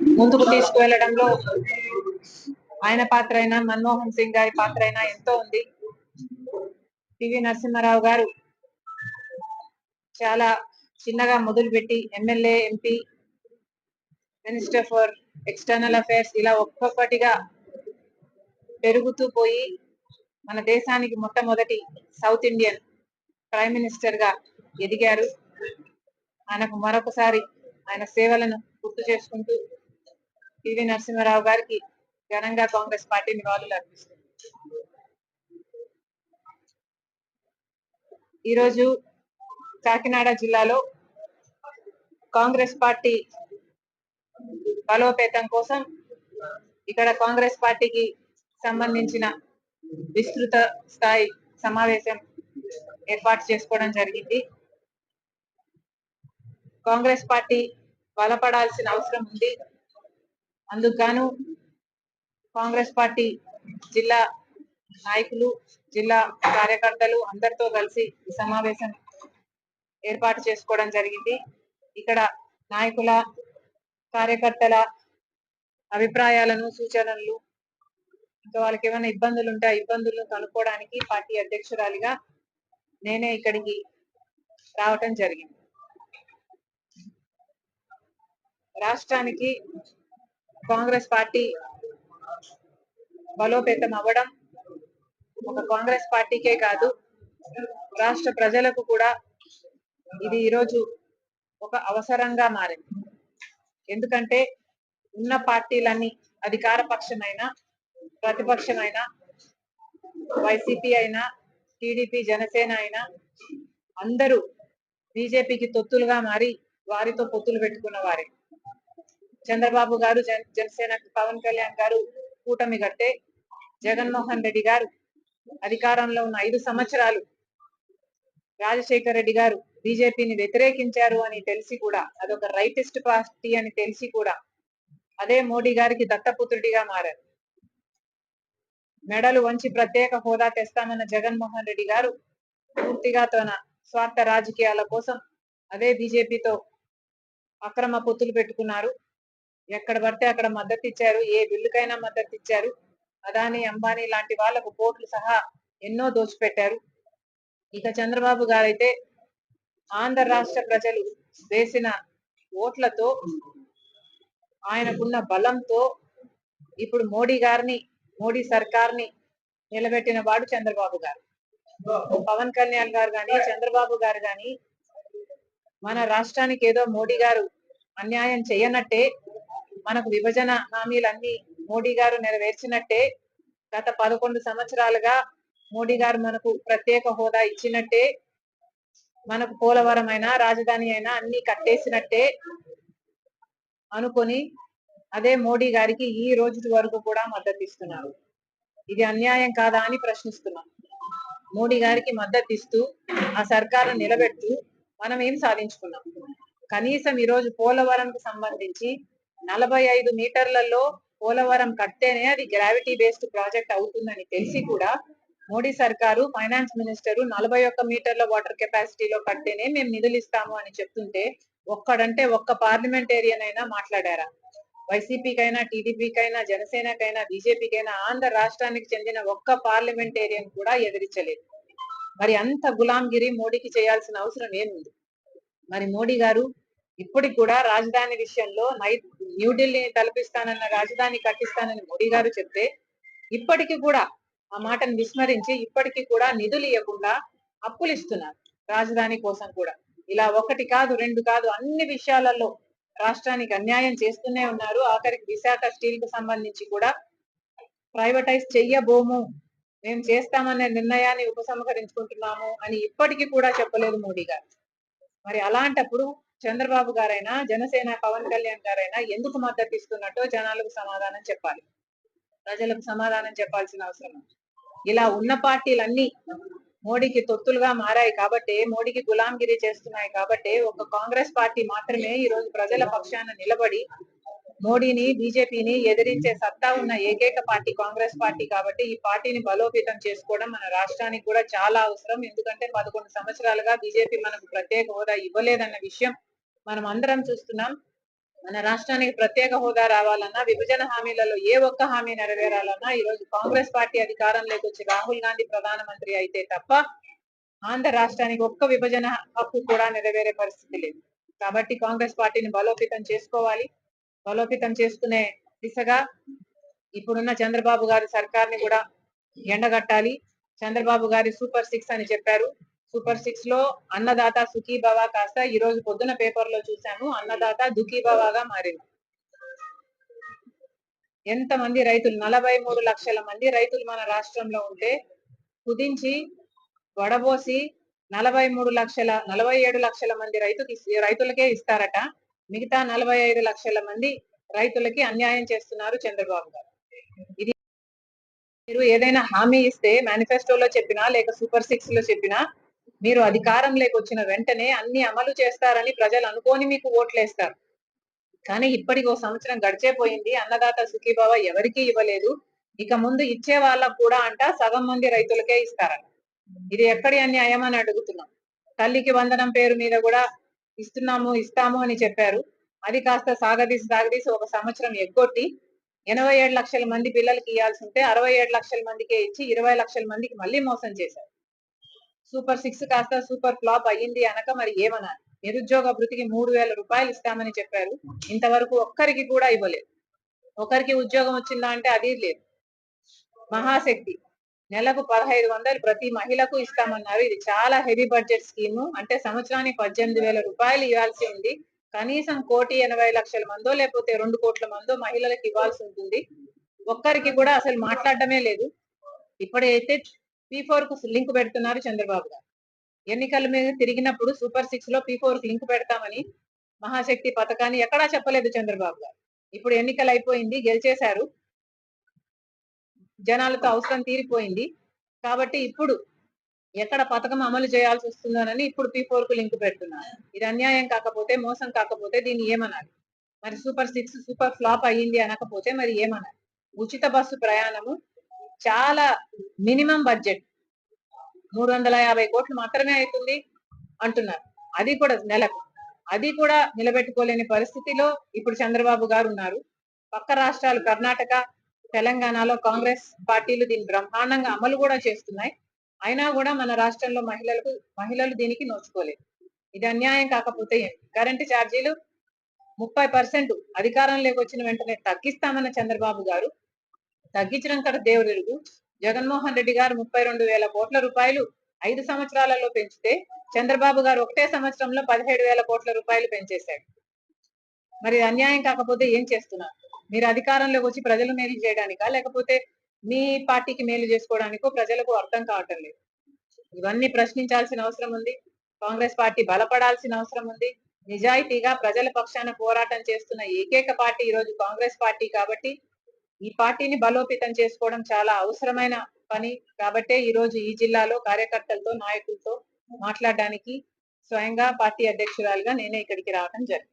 ముందుకు తీసుకువెళ్ళడంలో ఆయన పాత్ర అయినా మన్మోహన్ సింగ్ గారి పాత్ర అయినా ఎంతో ఉంది. పివి నరసింహారావు గారు చాలా చిన్నగా మొదలుపెట్టి MLA MP minister for external affairs ఇలా ఒక్కొక్కటిగా పెరుగుతూ పోయి మన దేశానికి మొట్టమొదటి సౌత్ ఇండియన్ ప్రైమ్ మినిస్టర్గా ఎదిగారు. ఆయనకు మరొకసారి ఆయన సేవలను గుర్తు చేసుకుంటూ పివి నరసింహారావు గారికి ఘనంగా కాంగ్రెస్ పార్టీ నివాళులు అర్పిస్తుంది ఈరోజు కాకినాడ జిల్లాలో కాంగ్రెస్ పార్టీ బలోపేతం కోసం ఇక్కడ కాంగ్రెస్ పార్టీకి సంబంధించిన విస్తృత స్థాయి సమావేశం ఏర్పాటు చేసుకోవడం జరిగింది. కాంగ్రెస్ పార్టీ బలపడాల్సిన అవసరం ఉంది. అందుకు కాంగ్రెస్ పార్టీ జిల్లా నాయకులు జిల్లా కార్యకర్తలు అందరితో కలిసి ఈ సమావేశం ఏర్పాటు చేసుకోవడం జరిగింది. ఇక్కడ నాయకుల కార్యకర్తల అభిప్రాయాలను సూచనలు ఇంకా వాళ్ళకి ఏమైనా ఇబ్బందులు ఉంటే ఆ ఇబ్బందులను కనుక్కోవడానికి పార్టీ అధ్యక్షురాలిగా నేనే ఇక్కడికి రావటం జరిగింది. రాష్ట్రానికి కాంగ్రెస్ పార్టీ బలోపేతం అవ్వడం ఒక కాంగ్రెస్ పార్టీకే కాదు రాష్ట్ర ప్రజలకు కూడా ఇది ఈరోజు ఒక అవసరంగా మారింది. ఎందుకంటే ఉన్న పార్టీలన్నీ అధికార పక్షమైన ప్రతిపక్షమైన వైసీపీ అయినా టీడీపీ జనసేన అయినా అందరూ బీజేపీకి తొత్తులుగా మారి వారితో పొత్తులు పెట్టుకున్న వారే. చంద్రబాబు గారు జనసేన పవన్ కళ్యాణ్ గారు కూటమి కట్టే జగన్మోహన్ రెడ్డి గారు అధికారంలో ఉన్న ఐదు సంవత్సరాలు రాజశేఖర రెడ్డి గారు బీజేపీని వ్యతిరేకించారు అని తెలిసి కూడా అదొక రైటిస్ట్ పార్టీ అని తెలిసి కూడా అదే మోడీ గారికి దత్తపుత్రుడిగా మారారు. మెడలు వంచి ప్రత్యేక హోదా తెస్తామన్న జగన్మోహన్ రెడ్డి గారు పూర్తిగా తన స్వార్థ రాజకీయాల కోసం అదే బీజేపీతో అక్రమ పొత్తులు పెట్టుకున్నారు. ఎక్కడ పడితే అక్కడ మద్దతు ఇచ్చారు ఏ బిల్లుకైనా మద్దతు ఇచ్చారు అదాని అంబానీ లాంటి వాళ్ళకు కోట్లు సహా ఎన్నో దోచిపెట్టారు. ఇక చంద్రబాబు గారైతే ఆంధ్ర రాష్ట్ర ప్రజలు వేసిన ఓట్లతో ఆయనకున్న బలంతో ఇప్పుడు మోడీ గారిని మోడీ సర్కార్ని నిలబెట్టిన వాడు చంద్రబాబు గారు. పవన్ కళ్యాణ్ గారు కానీ చంద్రబాబు గారు గాని మన రాష్ట్రానికి ఏదో మోడీ గారు అన్యాయం చేయనట్టే మనకు విభజన హామీలన్నీ మోడీ గారు నెరవేర్చినట్టే గత పదకొండు సంవత్సరాలుగా మోడీ గారు మనకు ప్రత్యేక హోదా ఇచ్చినట్టే మనకు పోలవరం అయినా రాజధాని అయినా అన్ని కట్టేసినట్టే అనుకొని అదే మోడీ గారికి ఈ రోజు వరకు కూడా మద్దతు ఇస్తున్నారు. ఇది అన్యాయం కాదా అని ప్రశ్నిస్తున్నాం. మోడీ గారికి మద్దతు ఇస్తూ ఆ సర్కారు నిలబెడుతూ మనం ఏం సాధించుకున్నాం? కనీసం ఈ రోజు పోలవరంకు సంబంధించి నలభై ఐదు మీటర్లలో పోలవరం కట్టేనే అది గ్రావిటీ బేస్డ్ ప్రాజెక్ట్ అవుతుందని తెలిసి కూడా మోడీ సర్కారు ఫైనాన్స్ మినిస్టరు నలభై ఒక్క మీటర్ల వాటర్ కెపాసిటీలో కట్టేనే మేము నిధులు ఇస్తాము అని చెప్తుంటే ఒక్కడంటే ఒక్క పార్లమెంటేరియన్ అయినా మాట్లాడారా? వైసీపీకైనా టీడీపీకైనా జనసేనకైనా బీజేపీకైనా ఆంధ్ర రాష్ట్రానికి చెందిన ఒక్క పార్లమెంటేరియన్ కూడా ఎదిరించలేదు. మరి అంత గులాంగిరి మోడీకి చేయాల్సిన అవసరం ఏముంది? మరి మోడీ గారు ఇప్పటికి కూడా రాజధాని విషయంలో న్యూఢిల్లీని తలపిస్తానన్న రాజధాని కట్టిస్తానని మోడీ గారు చెప్తే ఇప్పటికి కూడా ఆ మాటను విస్మరించి ఇప్పటికీ కూడా నిధులు ఇవ్వకుండా అప్పులు ఇస్తున్నారు రాజధాని కోసం కూడా. ఇలా ఒకటి కాదు రెండు కాదు అన్ని విషయాలలో రాష్ట్రానికి అన్యాయం చేస్తూనే ఉన్నారు. ఆఖరికి విశాఖ స్టీల్కు సంబంధించి కూడా ప్రైవేటైజ్ చెయ్యబోము. మేము చేస్తామనే నిర్ణయాన్ని ఉపసంహరించుకుంటున్నాము అని ఇప్పటికీ కూడా చెప్పలేదు మోడీ గారు. మరి అలాంటప్పుడు చంద్రబాబు గారైనా జనసేన పవన్ కళ్యాణ్ గారైనా ఎందుకు మద్దతు ఇస్తున్నట్టో జనాలకు సమాధానం చెప్పాలి. ప్రజలకు సమాధానం చెప్పాల్సిన అవసరం ఇలా ఉన్న పార్టీలన్నీ మోడీకి తొత్తులుగా మారాయి కాబట్టి మోడీకి గులాంగిరి చేస్తున్నాయి కాబట్టి ఒక కాంగ్రెస్ పార్టీ మాత్రమే ఈ రోజు ప్రజల పక్షాన నిలబడి మోడీని బీజేపీని ఎదిరించే సత్తా ఉన్న ఏకైక పార్టీ కాంగ్రెస్ పార్టీ కాబట్టి ఈ పార్టీని బలోపేతం చేసుకోవడం మన రాష్ట్రానికి కూడా చాలా అవసరం. ఎందుకంటే పదకొండు సంవత్సరాలుగా బీజేపీ మనకు ప్రత్యేక హోదా ఇవ్వలేదన్న విషయం మనం అందరం చూస్తున్నాం. మన రాష్ట్రానికి ప్రత్యేక హోదా రావాలన్నా విభజన హామీలలో ఏ ఒక్క హామీ నెరవేరాలన్నా ఈ రోజు కాంగ్రెస్ పార్టీ అధికారంలోకి వచ్చి రాహుల్ గాంధీ ప్రధానమంత్రి అయితే తప్ప ఆంధ్ర రాష్ట్రానికి ఒక్క విభజన హక్కు కూడా నెరవేరే పరిస్థితి లేదు. కాబట్టి కాంగ్రెస్ పార్టీని బలోపేతం చేసుకోవాలి. బలోపేతం చేసుకునే దిశగా ఇప్పుడున్న చంద్రబాబు గారి సర్కార్ని కూడా ఎండగట్టాలి. చంద్రబాబు గారి సూపర్ సిక్స్ అని చెప్పారు. సూపర్ సిక్స్లో అన్నదాత సుఖీభవ కాస్త ఈ రోజు పొద్దున పేపర్లో చూసాము అన్నదాత దుఃఖీభవగా మారింది. ఎంత మంది రైతులు? నలభై మూడు లక్షల మంది రైతులు మన రాష్ట్రంలో ఉంటే కుదించి వడబోసి నలభై మూడు లక్షల నలభై ఏడు లక్షల మంది రైతుకి రైతులకే ఇస్తారట. మిగతా నలభై ఐదు లక్షల మంది రైతులకి అన్యాయం చేస్తున్నారు చంద్రబాబు గారు. ఇది మీరు ఏదైనా హామీ ఇస్తే మేనిఫెస్టోలో చెప్పినా లేక సూపర్ సిక్స్లో చెప్పినా మీరు అధికారంలోకి వచ్చిన వెంటనే అన్ని అమలు చేస్తారని ప్రజలు అనుకోని మీకు ఓట్లేస్తారు. కానీ ఇప్పటికి ఓ సంవత్సరం గడిచేపోయింది అన్నదాత సుఖీభావ ఎవరికీ ఇవ్వలేదు. ఇక ముందు ఇచ్చే వాళ్ళకు కూడా అంట సగం మంది రైతులకే ఇస్తారట. ఇది ఎక్కడి అన్యాయం అని అడుగుతున్నాం. తల్లికి వందనం పేరు మీద కూడా ఇస్తున్నాము ఇస్తాము అని చెప్పారు. అది కాస్త సాగదీసి సాగదీసి ఒక సంవత్సరం ఎగ్గొట్టి ఎనభై ఏడు లక్షల మంది పిల్లలకి ఇవ్వాల్సి ఉంటే అరవై ఏడు లక్షల మందికే ఇచ్చి ఇరవై లక్షల మందికి మళ్ళీ మోసం చేశారు. సూపర్ సిక్స్ కాస్త సూపర్ ఫ్లాప్ అయ్యింది అనక మరి ఏమనాలి? నిరుద్యోగ భృతికి మూడు వేల రూపాయలు ఇస్తామని చెప్పారు. ఇంతవరకు ఒక్కరికి కూడా ఇవ్వలేదు. ఒకరికి ఉద్యోగం వచ్చిందా అంటే అది లేదు. మహాశక్తి. నెలకు పదహైదు వందలు ప్రతి మహిళకు ఇస్తామన్నారు. ఇది చాలా హెవీ బడ్జెట్ స్కీము. అంటే సంవత్సరానికి పద్దెనిమిది వేల రూపాయలు ఇవ్వాల్సి ఉంది. కనీసం కోటి ఎనభై లక్షల మందో లేకపోతే రెండు కోట్ల మందో మహిళలకు ఇవ్వాల్సి ఉంటుంది. ఒక్కరికి కూడా అసలు మాట్లాడటమే లేదు. ఇప్పుడైతే పీ ఫోర్కు లింక్ పెడుతున్నారు చంద్రబాబు గారు. ఎన్నికల మీద తిరిగినప్పుడు సూపర్ సిక్స్లో పీ ఫోర్కు లింక్ పెడతామని మహాశక్తి పథకాన్ని ఎక్కడా చెప్పలేదు చంద్రబాబు గారు. ఇప్పుడు ఎన్నికలు అయిపోయింది గెలిచేశారు. జనాలతో అవసరం తీరిపోయింది. కాబట్టి ఇప్పుడు ఎక్కడ పథకం అమలు చేయాల్సి వస్తుందోనని ఇప్పుడు పీ ఫోర్కు లింక్ పెడుతున్నారు. ఇది అన్యాయం కాకపోతే మోసం కాకపోతే దీన్ని ఏమనాలి? మరి సూపర్ సిక్స్ సూపర్ ఫ్లాప్ అయ్యింది అనకపోతే మరి ఏమనాలి? ఉచిత బస్సు ప్రయాణము చాలా మినిమం బడ్జెట్. మూడు వందల యాభై కోట్లు మాత్రమే అవుతుంది అంటున్నారు. అది కూడా నెలకు. అది కూడా నిలబెట్టుకోలేని పరిస్థితిలో ఇప్పుడు చంద్రబాబు గారు ఉన్నారు. పక్క రాష్ట్రాలు కర్ణాటక తెలంగాణలో కాంగ్రెస్ పార్టీలు దీన్ని బ్రహ్మాండంగా అమలు కూడా చేస్తున్నాయి. అయినా కూడా మన రాష్ట్రంలో మహిళలకు మహిళలు దీనికి నోచుకోలేదు. ఇది అన్యాయం కాకపోతే కరెంటు ఛార్జీలు ముప్పై పర్సెంట్ అధికారంలోకి వచ్చిన వెంటనే తగ్గిస్తామన్న చంద్రబాబు గారు తగ్గించడం కదా దేవుడు జగన్మోహన్ రెడ్డి గారు ముప్పై రెండు వేల కోట్ల రూపాయలు ఐదు సంవత్సరాలలో పెంచితే చంద్రబాబు గారు ఒకటే సంవత్సరంలో పదిహేడు వేల కోట్ల రూపాయలు పెంచేశాడు. మరి అన్యాయం కాకపోతే ఏం చేస్తున్నారు మీరు అధికారంలోకి వచ్చి ప్రజలు మేలు చేయడానికా? లేకపోతే మీ పార్టీకి మేలు చేసుకోవడానికో ప్రజలకు అర్థం కావటం లేదు. ఇవన్నీ ప్రశ్నించాల్సిన అవసరం ఉంది. కాంగ్రెస్ పార్టీ బలపడాల్సిన అవసరం ఉంది. నిజాయితీగా ప్రజల పక్షాన పోరాటం చేస్తున్న ఏకైక పార్టీ ఈ రోజు కాంగ్రెస్ పార్టీ కాబట్టి ఈ పార్టీని బలోపేతం చేసుకోవడం చాలా అవసరమైన పని. కాబట్టే ఈ రోజు ఈ జిల్లాలో కార్యకర్తలతో నాయకులతో మాట్లాడడానికి స్వయంగా పార్టీ అధ్యక్షురాలుగా నేనే ఇక్కడికి రావడం జరిగింది.